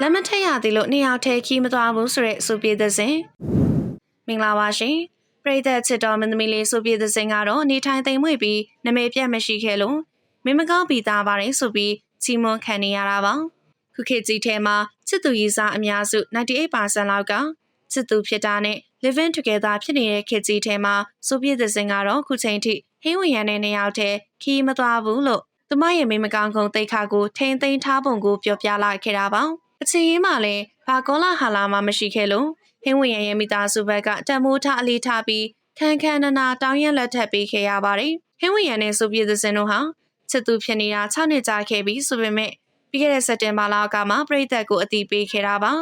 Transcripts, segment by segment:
လက်မထက်ရသည်လို့နှစ်ယောက်တည်းခီးမသွားဘူးဆိုတဲ့အဆိုပြေသစဉ်မင်္ဂလာပါရှင်ပရိသတ်ချစ်တော်မင်းသမီးလေးဆိုပြေသစဉ်ကတော့နေထိုင်သိမ်မွေ့ပြီးနမေပြတ်မရှိခဲ့လို့မင်းမကောင်းပြီးသားပါတယ်ဆိုပြီးချီးမွမ်းခံနေရတာပါခုခေတ်ကြီးထဲမှာချစ်သူရည်စားအများစု98%လောက်ကချစ်သူဖြစ်တာနဲ့ living together ဖြစ်နေတဲ့ခေတ်ကြီးထဲမှာဆိုပြေသစဉ်ကတော့ခုချိန်ထိဟင်းဝင်ရတဲ့နေရာတဲ့ခီးမသွားဘူးလို့သူမရဲ့မိမကောင်းကုံတိတ်ခါကိုထိန်သိမ်းထားပုံကိုပြောပြလာခဲ့တာပါ အချင်းရင်းမှလည်းဘာကောလာဟာလာမှမရှိခဲ့လို့ဟင်းဝင်ရရဲ့မိသားစုဘက်ကတံမိုးထားအလေးထားပြီးခန်းခန်းနာနာတောင်းရလက်ထပ်ပေးခဲ့ရပါတယ်ဟင်းဝင်ရနဲ့ဆိုပြေသစဉ်တို့ဟာချစ်သူဖြစ်နေတာ6နှစ်ကြာခဲ့ပြီဆိုပေမဲ့ပြီးခဲ့တဲ့စက်တင်ဘာလကမှပြည်သက်ကိုအတိပေးခဲ့တာပါ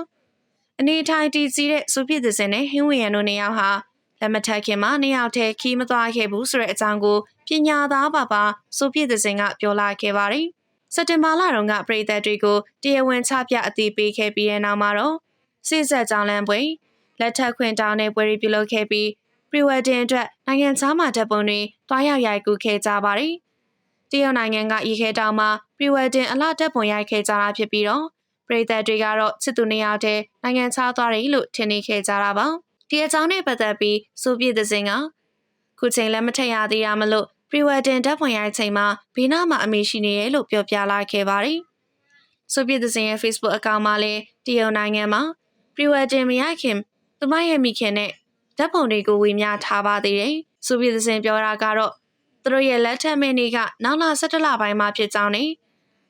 အနေထိုင်တည်ကြီးတဲ့ဆိုပြစ်သစင်နဲ့ဟင်းဝင်ရန်တို့နှစ်ယောက်ဟာလက်မထက်ခင်မှာနှစ်ယောက်တည်းခီးမသွားခဲ့ဘူးဆိုတဲ့အကြောင်းကိုပညာသားပါပါဆိုပြစ်သစင်ကပြောလာခဲ့ပါတယ်။ စက်တင်ဘာလတုန်းကပြည်သက်တွေကိုတရားဝင်ချပြအတိပေးခဲ့ပြီးတဲ့နောက်မှာတော့စစ်ဆက်ကြောင်းလမ်းပွဲလက်ထက်ခွင့်တောင်းတဲ့ပွဲတွေပြုလုပ်ခဲ့ပြီး pre-wedding အတွက်နိုင်ငံခြားမှာတပ်ပုံတွေတွားရောက်ရိုက်ကူးခဲ့ကြပါတယ်။တရုတ်နိုင်ငံကရေခဲတောင်မှာ pre-wedding အလှတပ်ပုံရိုက်ခဲ့ကြတာဖြစ်ပြီးတော့ပြည်သက်တွေကတော့ချစ်သူနှစ်ယောက်တည်းနိုင်ငံခြားသွားတယ်လို့ထင်နေခဲ့ကြတာပါဒီအကြောင်းနဲ့ပတ်သက်ပြီးဆိုပြည့်တဲ့စင်ကခုချိန်လည်းမထက်ရသေးရမလို့ pre-wedding ဓာတ်ပုံရိုက်ချိန်မှာဘေးနားမှာအမေရှိနေတယ်လို့ပြောပြလာခဲ့ပါတယ်ဆိုပြည့်တဲ့စင်ရဲ့ Facebook အကောင့်မှာလည်းတရုတ်နိုင်ငံမှာ pre-wedding မရိုက်ခင်သူမရဲ့မိခင်နဲ့ဓာတ်ပုံတွေကိုဝေမျှထားပါသေးတယ်ဆိုပြည့်တဲ့စင်ပြောတာကတော့သူတို့ရဲ့လက်ထက်မင်းတွေကနောက်လာ17လပိုင်းမှာဖြစ်ကြောင်းနဲ့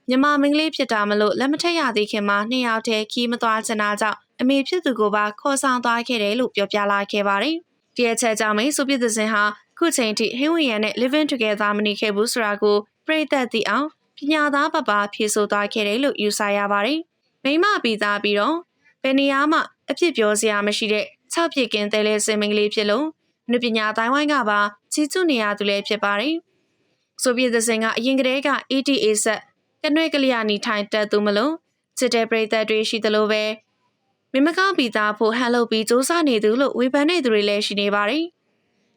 မြမမင်းကလေးဖြစ်တာမလို့လက်မထက်ရသေးခင်မှာနှစ်ယောက်တည်းခီးမသွားချင်တာကြောင့်အမေဖြစ်သူကိုပါခေါ်ဆောင်သွားခဲ့တယ်လို့ပြောပြလာခဲ့ပါတယ်။ဒီအချက်ကြောင့်မိဆိုပြစ်သစင်ဟာ ခုချိန်ထိဟင်းဝင်ရံနဲ့ living together မနေခဲ့ဘူးဆိုတာကိုပြည်သက်သိအောင်ပညာသားပပဖြေဆိုသွားခဲ့တယ်လို့ယူဆရပါတယ်။မိမပြီးသားပြီးတော့ဘယ်နေရာမှအဖြစ်ပြောစရာမရှိတဲ့၆ပြစ်ကင်းတဲလဲစင်မင်းကလေးဖြစ်လို့နုပညာတိုင်းဝိုင်းကပါကြီးစုနေရသူလည်းဖြစ်ပါတယ်။ဆိုဗီယက်သစင်ကအရင်ကတည်းက ETA ဆက်ကနွဲ့ကလျာနီထိုင်တက်သူမလို့စစ်တဲ့ပြည်သက်တွေရှိသလိုပဲမင်းမကောင်းပြီးသားဖို့ဟန်လုပ်ပြီးစူးစမ်းနေသူလို့ဝေဖန်နေသူတွေလည်းရှိနေပါတယ်။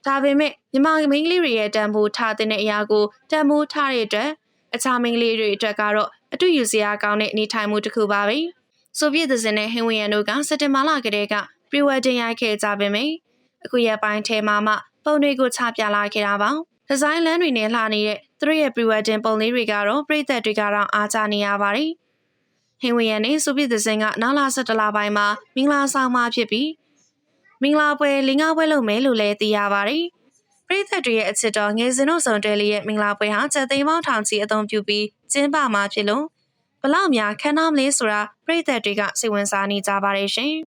ဒါပေမဲ့မြမမိန်းကလေးတွေရဲ့တန်ဖိုးထားတဲ့အရာကိုတန်ဖိုးထားတဲ့အတွက်အခြားမိန်းကလေးတွေအတွက်ကတော့အတူယူစရာကောင်းတဲ့အနေထိုင်မှုတစ်ခုပါပဲ။ဆိုဗီယက်သစင်နဲ့ဟင်ဝီယန်တို့ကစက်တင်ဘာလကတည်းက pre-wedding ရိုက်ခဲ့ကြပေမယ့်အခုရက်ပိုင်းထဲမှာမှပုံတွေကိုချပြလာခဲ့တာပါ။ဒီဇိုင်းလန်းတွေနဲ့လှနေတဲ့သူတို့ရဲ့ pre-wedding ပုံလေးတွေကတော့ပြည်သက်တွေကတော့အားကြနေရပါတယ်။ဟင်ဝီယန်နဲ့ဆိုဗီယက်သစင်ကနောက်လာ17လပိုင်းမှာမင်္ဂလာဆောင်မှာဖြစ်ပြီး မင်္ဂလာပွဲလင်းကားပွဲလုပ်မယ်လို့လည်းသိရပါတယ်။ပြည်သက်တွေရဲ့အချစ်တော်ငယ်စဉ်တို့စုံတဲလေးရဲ့မင်္ဂလာပွဲဟာချက်သိမ်းပေါင်းထောင်ချီအသုံးပြုပြီးကျင်းပမှာဖြစ်လို့ဘလောက်များခမ်းနားမလဲဆိုတာပြည်သက်တွေကစိတ်ဝင်စားနေကြပါတယ်ရှင်။